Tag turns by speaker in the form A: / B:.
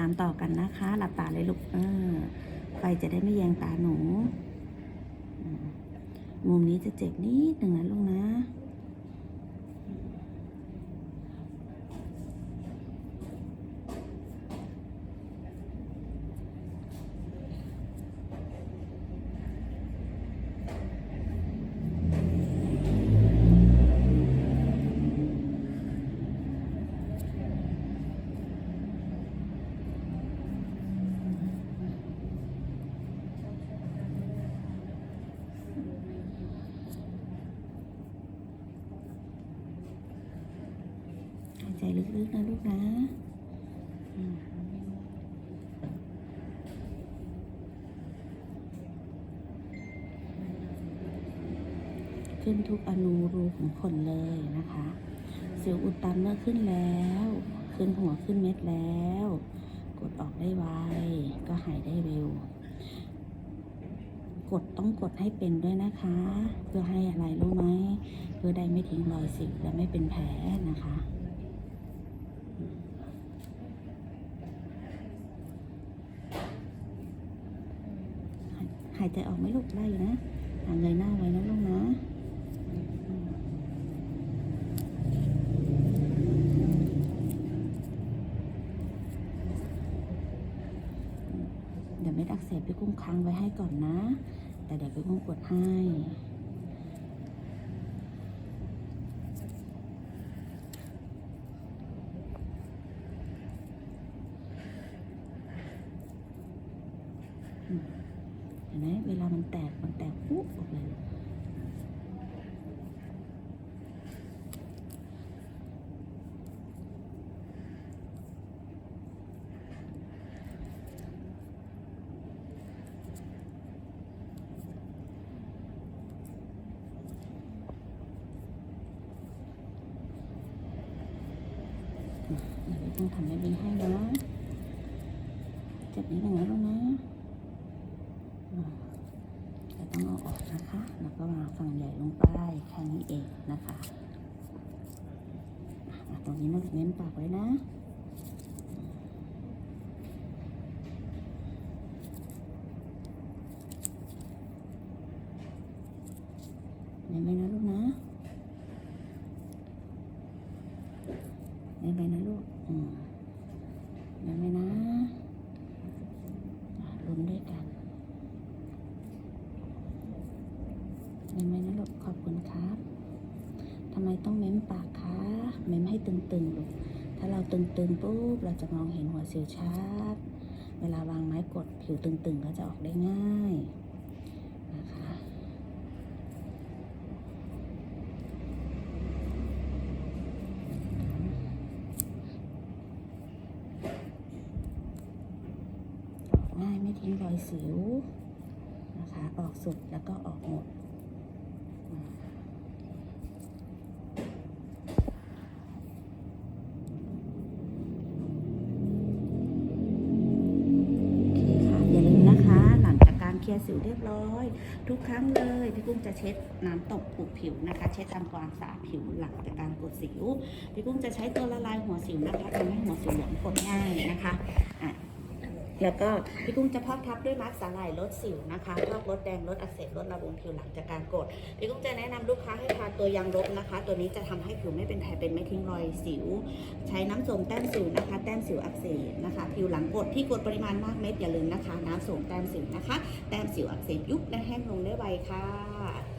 A: ตามต่อกันนะคะ หลับตาเลยลูกเออไฟจะได้ไม่แยงตาหนู มุมนี้จะเจ็บนิดหนึ่งนะลูกนะ ใจลึกๆนะลูกนะขึ้นทุกอนูรูของขนเลยนะคะสิวอุดตันเมื่อขึ้นแล้ว ขึ้นหัวขึ้นเม็ดแล้ว กดออกได้ไว ก็หายได้เร็ว กดต้องกดให้เป็นด้วยนะคะ เพื่อให้อะไรรู้ไหม เพื่อได้ไม่ทิ้งรอยสิวและไม่เป็นแผลนะคะ หายใจออกไหมลูกได้อยู่นะหาเงยหน้าไว้นะลูกนะเดี๋ยวไม่ดักเสบพี่กุ้งค้างไว้ให้ก่อนนะ แต่เดี๋ยวพี่กุ้งกดให้ เห็นไหมเวลามันแตกมันแตกปุ๊บออกเลยเดี๋ยวพี่ต้องทำแบบนี้ให้นะเจ็บนิดหนึ่งนะลูกนะ ต้องเอาออกนะคะ แล้วก็วางฝั่งใหญ่ลงไปแค่นี้เองนะคะตรงนี้เราเน้นปากไว้นะเน้นไปนะลูกนะเน้นไปนะลูกอืมเน้นไปนะลุ้นด้วยกัน เห็นไหมนะลูกขอบคุณครับทำไมต้องเม้มปากคะเม้มให้ตึงๆลูกถ้าเราตึงๆปุ๊บเราจะมองเห็นหัวสิวชัดเวลาวางไม้กดผิวตึงๆก็จะออกได้ง่ายนะคะออกง่ายไม่ทิ้งรอยสิวนะคะ ออกสุดแล้วก็ออกหมด ลียร์สิวเรียบร้อย ทุกครั้งเลยพี่กุ้งจะเช็ดน้ำตกผูกผิวนะคะ เช็ดทำความสะอาดผิวหลังจากการกดสิวพี่กุ้งจะใช้ตัวละลายหัวสิวนะคะทำให้หัวสิวหลงกดง่ายนะคะอะ แล้วก็พี่กุ้งจะพอกทับด้วยมาร์กสาหร่ายลดสิวนะคะพอกลดแดงลดอักเสบลดระบมผิวหลังจากการกดพี่กุ้งจะแนะนำลูกค้าให้ทาตัวยางลบนะคะ ตัวนี้จะทำให้ผิวไม่เป็นแผลเป็นไม่ทิ้งรอยสิว ใช้น้ำส้มแต้มสิวนะคะ แต้มสิวอักเสบนะคะ ผิวหลังกดที่กดปริมาณมากเม็ดอย่าลืมนะคะ น้ำส้มแต้มสิวนะคะ แต้มสิวอักเสบยุบและแห้งลงได้ไวค่ะ